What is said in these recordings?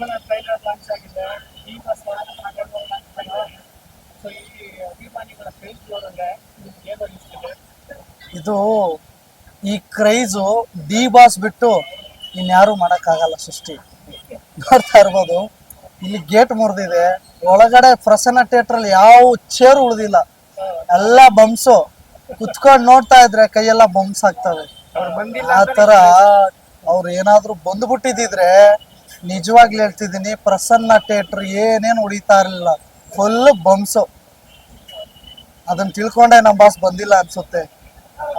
Trailer launch ಆಗಿದೆ. ಈಗ ಸ್ವಾಗತ ಮಾಡಿದ್ದಾರೆ ಸೊ ಈ ಅಭಿಮಾನಿಗಳ ನೋಡಿದ್ರೆ ನಿಮ್ಗೆ ಏನು ಅನಿಸ್ತಿದೆ? ಇದು ಈ ಕ್ರೈಸು ಡಿ ಬಾಸ್ ಬಿಟ್ಟು ಇನ್ಯಾರು ಮಾಡೋಕ್ಕಾಗಲ್ಲ ಸೃಷ್ಟಿ. ನೋಡ್ತಾ ಇರ್ಬೋದು. ಇಲ್ಲಿ ಗೇಟ್ ಮುರಿದಿದೆ. ಒಳಗಡೆ ಪ್ರಸನ್ನ ಥಿಯೇಟರ್ ಅಲ್ಲಿ ಯಾವ ಚೇರ್ ಉಳಿದಿಲ್ಲ. ಎಲ್ಲ ಬಂಪ್ಸು ಕುತ್ಕೊಂಡು ನೋಡ್ತಾ ಇದ್ರೆ ಕೈಯೆಲ್ಲ ಬಂಪ್ಸ್ ಆಗ್ತವೆ. ಅವ್ರು ಬಂದಿಲ್ಲ ಆ ತರ ಅವ್ರು ಏನಾದ್ರು ಬಂದ್ಬಿಟ್ಟಿದ್ರೆ ನಿಜವಾಗ್ಲೂ ಹೇಳ್ತಿದ್ದೀನಿ, ಪ್ರಸನ್ನ ಥಿಯೇಟರ್ ಏನೇನು ಉಳಿತಾ ಇರಲಿಲ್ಲ ಫುಲ್ ಬಂಪ್ಸು ಅದನ್ನ ತಿಳ್ಕೊಂಡೆ ನಮ್ಮ ಬಾಸ್ ಬಂದಿಲ್ಲ ಅನ್ಸುತ್ತೆ.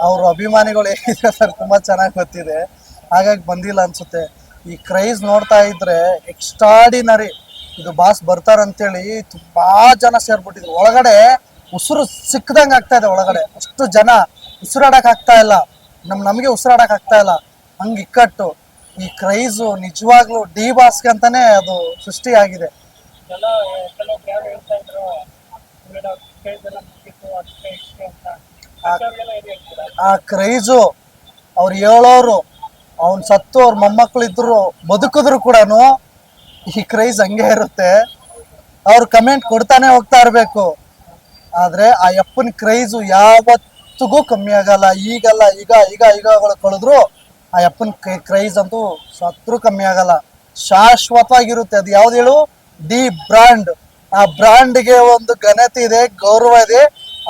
ಅವ್ರ ಅಭಿಮಾನಿಗಳು ಏನಿದೆ ಸರ್ ತುಂಬಾ ಚೆನ್ನಾಗಿ ಗೊತ್ತಿದೆ. ಹಾಗಾಗಿ ಬಂದಿಲ್ಲ ಅನ್ಸುತ್ತೆ. ಈ ಕ್ರೈಸ್ ನೋಡ್ತಾ ಇದ್ರೆ ಎಕ್ಸ್ಟ್ರಾಡಿನರಿ ಇದು ಬಾಸ್ ಬರ್ತಾರಂತೇಳಿ ತುಂಬಾ ಜನ ಸೇರ್ಬಿಟ್ಟಿದ್ರು. ಒಳಗಡೆ ಉಸಿರು ಸಿಕ್ಕದಂಗೆ ಆಗ್ತಾ ಇದೆ ಒಳಗಡೆ. ಅಷ್ಟು ಜನ ಉಸಿರಾಡಕ್ ಆಗ್ತಾ ಇಲ್ಲ. ನಮ್ ನಮಗೆ ಉಸಿರಾಡಕ್ ಆಗ್ತಾ ಇಲ್ಲ. ಹಂಗೆ ಇಕ್ಕಟ್ಟು. ಈ ಕ್ರೈಸು ನಿಜವಾಗ್ಲೂ ಡಿ ಬಾಸ್ಗೆ ಅಂತಾನೆ ಅದು ಅಂತ. ಅಂಥವ್ರಿಗೆಲ್ಲ ಆ ಕ್ರೈಸು ಅವ್ರು ಹೇಳೋರು ಅವ್ನು ಸತ್ತು ಅವ್ರ ಮೊಮ್ಮಕ್ಳು ಇದ್ರು ಬದುಕಿದ್ರು ಕೂಡ ಈ ಕ್ರೈಸ್ ಹಂಗೆ ಇರುತ್ತೆ. ಅವ್ರು ಕಮೆಂಟ್ ಕೊಡ್ತಾನೆ ಹೋಗ್ತಾ ಇರಬೇಕು. ಆದ್ರೆ ಆ ಯಪ್ಪನ ಕ್ರೈಸು ಯಾವತ್ತಿಗೂ ಕಮ್ಮಿ ಆಗಲ್ಲ. ಈಗಲ್ಲ ಈಗ ಈಗ ಈಗ ಕಳೆದ್ರು ಆ ಯಪ್ಪನ ಕ್ರೈಸ್ ಅಂತೂ ಸತ್ರು ಕಮ್ಮಿ ಆಗಲ್ಲ. ಶಾಶ್ವತವಾಗಿರುತ್ತೆ. ಅದು ಯಾವ್ದು ಹೇಳು? ಡಿ ಬ್ರಾಂಡ್ ಆ ಬ್ರಾಂಡ್ಗೆ ಒಂದು ಘನತೆ ಇದೆ, ಗೌರವ ಇದೆ.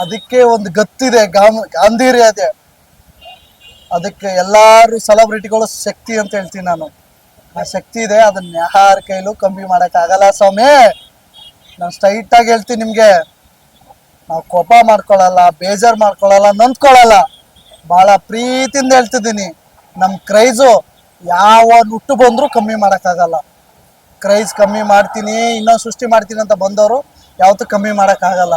ಅದಕ್ಕೆ ಒಂದು ಗತ್ತಿದೆ ಗಾಂಧೀರ್ಯ ಇದೆ. ಅದಕ್ಕೆ ಎಲ್ಲಾರು ಸೆಲೆಬ್ರಿಟಿಗಳು ಶಕ್ತಿ ಅಂತ ಹೇಳ್ತೀನಿ ನಾನು. ಆ ಶಕ್ತಿ ಇದೆ, ಅದನ್ನ ಯಾರ ಕೈಲೂ ಕಮ್ಮಿ ಮಾಡಕ್ ಆಗಲ್ಲ ಸ್ವಾಮಿ. ನಾನು ಸ್ಟ್ರೈಟ್ ಆಗಿ ಹೇಳ್ತೀನಿ ನಿಮ್ಗೆ. ನಾವು ಕೋಪ ಮಾಡ್ಕೊಳಲ್ಲ, ಬೇಜಾರ್ ಮಾಡ್ಕೊಳಲ್ಲ, ನೊಂದ್ಕೊಳಲ್ಲ. ಬಹಳ ಪ್ರೀತಿಯಿಂದ ಹೇಳ್ತಿದ್ದೀನಿ. ನಮ್ ಕ್ರೈಸು ಯಾವ ನುಟ್ಟು ಬಂದ್ರು ಕಮ್ಮಿ ಮಾಡೋಕ್ಕಾಗಲ್ಲ. ಕ್ರೈಸ್ ಕಮ್ಮಿ ಮಾಡ್ತೀನಿ, ಇನ್ನೊಂದು ಸೃಷ್ಟಿ ಮಾಡ್ತೀನಿ ಅಂತ ಬಂದವರು ಯಾವತ್ತೂ ಕಮ್ಮಿ ಮಾಡೋಕ್ಕಾಗಲ್ಲ.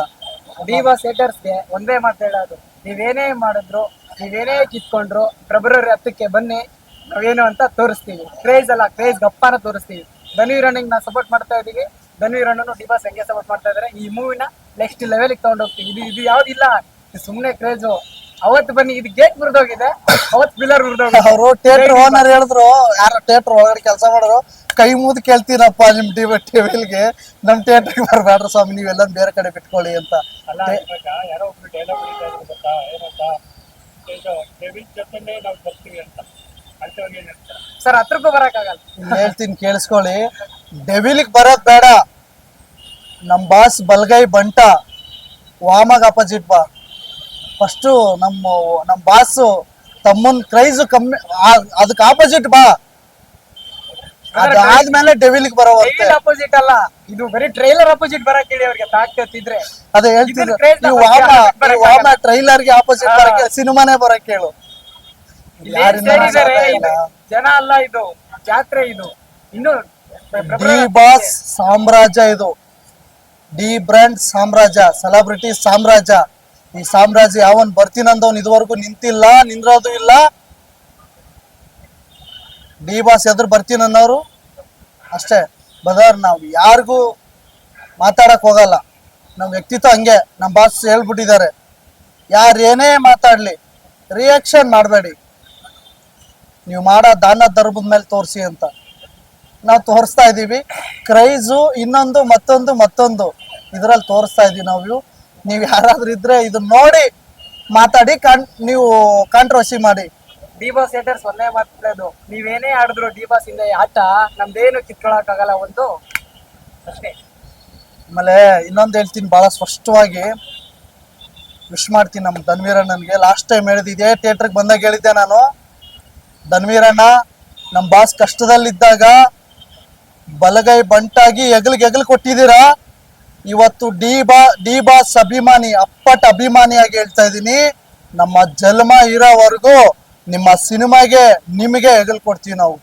ಡಿವಾ ಸೇಟರ್ಸ್ಗೆ ಒಂದೇ ಮಾತು ನೀವೇನೇ ಮಾಡಿದ್ರು, ನೀವೇನೇ ಕಿತ್ಕೊಂಡ್ರು ಫೆಬ್ರವರಿ ಹತ್ತಕ್ಕೆ ಬನ್ನಿ, ನಾವೇನು ಅಂತ ತೋರಿಸ್ತೀವಿ. ಕ್ರೇಜ್ ಅಲ್ಲ ಕ್ರೇಜ್ ಗಪ್ಪನ ತೋರಿಸ್ತೀವಿ. ಧನ್ವೀರ್ ಅಣ್ಣಂಗೆ ನಾವು ಸಪೋರ್ಟ್ ಮಾಡ್ತಾ ಇದೀವಿ ಧನ್ವೀರ್ ಅಣ್ಣನು ಡಿಬಾಸ್ ಹೆಂಗೆ ಸಪೋರ್ಟ್ ಮಾಡ್ತಾ ಇದಾರೆ. ಈ ಮೂವಿನ ನೆಕ್ಸ್ಟ್ ಲೆವೆಲ್ಗೆ ತೊಗೊಂಡೋಗ್ತೀವಿ ಇದು ಇದು ಯಾವ್ದಿಲ್ಲ. ಸುಮ್ಮನೆ ಕ್ರೇಜು ಅವತ್ತು ಬನ್ನಿ ಇದು ಗೇಟ್ ಮುರಿದೋಗಿದೆ ಅವತ್ತು ಪಿಲ್ಲರ್ ಮುರಿದೋಗಿದೆ ಅವರು ಥಿಯೇಟರ್ ಓನರ್ ಹೇಳಿದ್ರು ಯಾರು ಥಿಯೇಟರ್ ಒಳಗಡೆ ಕೆಲಸ ಮಾಡೋರು ಕೈ ಮುದ್ದು ಕೇಳ್ತೀರಪ್ಪ ನಿಮ್ ಟಿವಿ ಟಿವಿಲ್ಗೆ ನಮ್ ಥಿಯೇಟರ್ಗೆ ಬರಬೇಡ್ರ ಸ್ವಾಮಿ ನೀವೆಲ್ಲ ಬೇರೆ ಕಡೆ ಬಿಟ್ಕೊಳ್ಳಿ ಅಂತ. ಅಲ್ಲ ಇವಾಗ ಯಾರೋ ಒಬ್ರು ಡೈಲಾಗ್ ಹೊಡಿತಾ ಇದ್ರು ಗೊತ್ತಾ? ಏನಂತ? ಇದು ಡೆವಿಲ್ ಜೊತೆನೇ ನಾವು ಬರ್ತೀವಿ ಅಂತ. ಅಂಥವ್ರಿಗೆ ಏನ್ ಹೇಳ್ತಾರೆ? ಸರ್ ಹತ್ರಕ್ಕೂ ಬರಕ್ಕಾಗಲ್ಲ. ಹೇಳ್ತೀನಿ ಕೇಳಿಸ್ಕೊಳ್ಳಿ. ಡೆವಿಲ್ಗೆ ಬರೋದ್ ಬೇಡ. ನಮ್ ಬಾಸ್ ಬಲ್ಗೈ ಬಂಟ. ವಾಮಗ್ ಅಪೋಸಿಟ್ ಬಾ. ಫಸ್ಟು ನಮ್ಮ ನಮ್ ಬಾಸ್ ತಮ್ಮನ್ ಕ್ರೈಸ್ ಕಮ್ಮಿ ಅದಕ್ಕೆ ಆಪೋಸಿಟ್ ಬಾ. ಅದಾದ್ಮೇಲೆ ಡೆವಿಲ್ಗೆ ಬರೋ ಅಪೋಸಿಟ್ ಅಲ್ಲ. ಇದು ಬರೀ ಟ್ರೈಲರ್ ಅಪೋಸಿಟ್ ಬರಕ್ ಹೇಳಿ ಅವ್ರಿಗೆ ತಾಕ್ತಿದ್ರೆ ಅದೇ ಹೇಳ್ತಿದ್ರು ನೀವು ವಾಮ ವಾಮ ಟ್ರೈಲರ್ಗೆ ಆಪೋಸಿಟ್ ಬರಕ್ಕೆ ಸಿನಿಮಾನೇ ಬರಕ್ ಹೇಳು. ಜನ ಅಲ್ಲ ಇದು. ಜಾತ್ರೆ ಇದು. ಇನ್ನು ಡಿ ಬಾಸ್ ಸಾಮ್ರಾಜ್ಯ ಇದು. ಡಿ ಬ್ರ್ಯಾಂಡ್ ಸಾಮ್ರಾಜ್ಯ ಸೆಲೆಬ್ರಿಟಿ ಸಾಮ್ರಾಜ್ಯ. ಈ ಸಾಮ್ರಾಜ್ಯ ಯಾವನ್ ಬರ್ತೀನಂದವನ್ ಇದುವರೆಗೂ ನಿಂತಿಲ್ಲ, ನಿಂದ್ರೋದು ಇಲ್ಲ. ಡಿ ಬಾಸ್ ಎದುರು ಬರ್ತೀನನ್ನೋರು ಅಷ್ಟೇ. ಬದರ್ ನಾವು ಯಾರಿಗೂ ಮಾತಾಡಕ್ ಹೋಗಲ್ಲ. ನಮ್ಮ ವ್ಯಕ್ತಿತ್ವ ಹಂಗೆ. ನಮ್ಮ ಬಾಸ್ ಹೇಳ್ಬಿಟ್ಟಿದ್ದಾರೆ. ಯಾರೇನೇ ಮಾತಾಡ್ಲಿ ರಿಯಾಕ್ಷನ್ ಮಾಡಬೇಡಿ. ನೀವು ಮಾಡೋ ದಾನ ಧರ್ಮದ ಮೇಲೆ ತೋರಿಸಿ ಅಂತ. ನಾವು ತೋರಿಸ್ತಾ ಇದ್ದೀವಿ ಕ್ರೈಸು ಇನ್ನೊಂದು, ಮತ್ತೊಂದು ಮತ್ತೊಂದು. ಇದರಲ್ಲಿ ತೋರಿಸ್ತಾ ಇದ್ದೀವಿ ನಾವು ನೀವು ಯಾರಾದ್ರೂ ಇದ್ರೆ ಇದನ್ನ ನೋಡಿ ಮಾತಾಡಿ ಕಾನ್ ನೀವು ಕಾಂಟ್ರವರ್ಸಿ ಮಾಡಿ. ಡಿ ಬಾಸ್ ಥಿಯೇಟರ್ಸ್ ಒಂದೇ ಮಾತಾಡೋದು ನೀವೇನೇ ಆಡಿದ್ರು ಡಿ ಬಾಸ್ ಇಂದ ಆಟ ನಮ್ದೇನು ಕಿತ್ಕೊಳಕ್ ಆಗಲ್ಲ ಒಂದು? ಅಷ್ಟೇ. ಆಮೇಲೆ ಇನ್ನೊಂದು ಹೇಳ್ತೀನಿ ಭಾಳ ಸ್ಪಷ್ಟವಾಗಿ. ವಿಶ್ ಮಾಡ್ತೀನಿ ನಮ್ಮ ಧನ್ವೀರಣ್ಣನಿಗೆ. ಲಾಸ್ಟ್ ಟೈಮ್ ಹೇಳಿದಿದೆ ಥಿಯೇಟ್ರಿಗೆ ಬಂದಾಗ ಹೇಳಿದ್ದೆ ನಾನು. ಧನ್ವೀರಣ್ಣ ನಮ್ಮ ಬಾಸ್ ಕಷ್ಟದಲ್ಲಿದ್ದಾಗ ಬಲಗೈ ಬಂಟಾಗಿ ಎಗಲ್ಗೆ ಎಗಲ್ ಕೊಟ್ಟಿದ್ದೀರಾ? ಇವತ್ತು ಡಿ ಬಾ ಡಿ ಬಾಸ್ ಅಭಿಮಾನಿ ಅಪ್ಪಟ ಅಭಿಮಾನಿಯಾಗಿ ಹೇಳ್ತಾ ಇದ್ದೀನಿ. ನಮ್ಮ ಜನ್ಮ ಇರೋವರೆಗೂ ನಿಮ್ಮ ಸಿನಿಮಾಗೆ ನಿಮಗೆ ಹೆಗಲ್ ಕೊಡ್ತೀವಿ ನಾವು.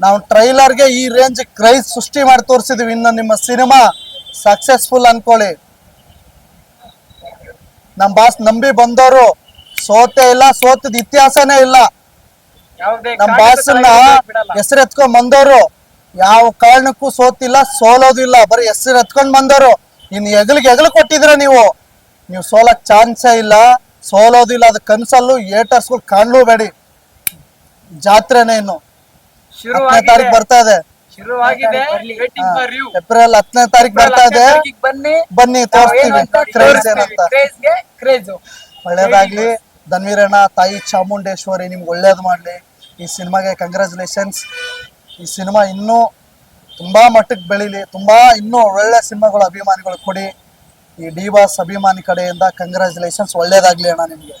ನಾವು ಟ್ರೈಲರ್ಗೆ ಈ ರೇಂಜ್ ಕ್ರೈಸ್ ಸೃಷ್ಟಿ ಮಾಡಿ ತೋರಿಸಿದ್ವಿ. ಇನ್ನು ನಿಮ್ಮ ಸಿನಿಮಾ ಸಕ್ಸಸ್ಫುಲ್ ಅನ್ಕೊಳ್ಳಿ. ನಮ್ಮ ಬಾಸ್ ನಂಬಿ ಬಂದವರು ಸೋತೆ ಇಲ್ಲ ಸೋತದ ಇತಿಹಾಸನೇ ಇಲ್ಲ. ನಮ್ಮ ಬಾಸನ್ನ ಹೆಸರೆತ್ಕೊಂಡ್ ಹೆಸರು ಎತ್ಕೊಂಡ್ ಬಂದವರು ಯಾವ ಕಾರಣಕ್ಕೂ ಸೋತಿಲ್ಲ ಸೋಲೋದಿಲ್ಲ ಬರೀ ಹೆಸರು ಹತ್ಕೊಂಡ್ ಬಂದರು. ಇನ್ ಹೆಗಲಿಗೆ ಹೆಗಲು ಕೊಟ್ಟಿದ್ರ ನೀವು? ನೀವು ಸೋಲಕ್ ಚಾನ್ಸೇ ಇಲ್ಲ ಸೋಲೋದಿಲ್ಲ ಅದು ಕನ್ಸಲ್ಲೂ ಏಟರ್ಸ್ಗಳು ಕಾಣ್ಲೂಬೇಡಿ. ಜಾತ್ರೆನೇ ಇನ್ನು. ಹತ್ತನೇ ತಾರೀಕು ಬರ್ತಾ ಇದೆ. ಏಪ್ರಿಲ್ ಹತ್ತನೇ ತಾರೀಕು ಬರ್ತಾ ಇದೆ. ಬನ್ನಿ. ಬನ್ನಿ ತೋರಿಸ್ತೀವಿ. ಕ್ರೇಜ್ ಏನಂತ. ಒಳ್ಳೇದಾಗ್ಲಿ. ಧನ್ವೀರಣ್ಣ ತಾಯಿ ಚಾಮುಂಡೇಶ್ವರಿ ನಿಮ್ಗೆ ಒಳ್ಳೇದು ಮಾಡ್ಲಿ. ಈ ಸಿನಿಮಾಗೆ ಕಂಗ್ರ್ಯಾಚುಲೇಷನ್ಸ್ ಈ ಸಿನಿಮಾ ಇನ್ನೂ ತುಂಬಾ ಮಟ್ಟಕ್ಕೆ ಬೆಳೀಲಿ, ತುಂಬಾ ಇನ್ನೂ ಒಳ್ಳೆ ಸಿನಿಮಾಗಳು ಅಭಿಮಾನಿಗಳು ಕೊಡಿ. ಈ ಡಿ ಬಾಸ್ ಅಭಿಮಾನಿ ಕಡೆಯಿಂದ ಕಂಗ್ರ್ಯಾಚುಲೇಷನ್ಸ್ ಒಳ್ಳೇದಾಗ್ಲಿ ಅಣ್ಣ ನಿಮ್ಗೆ.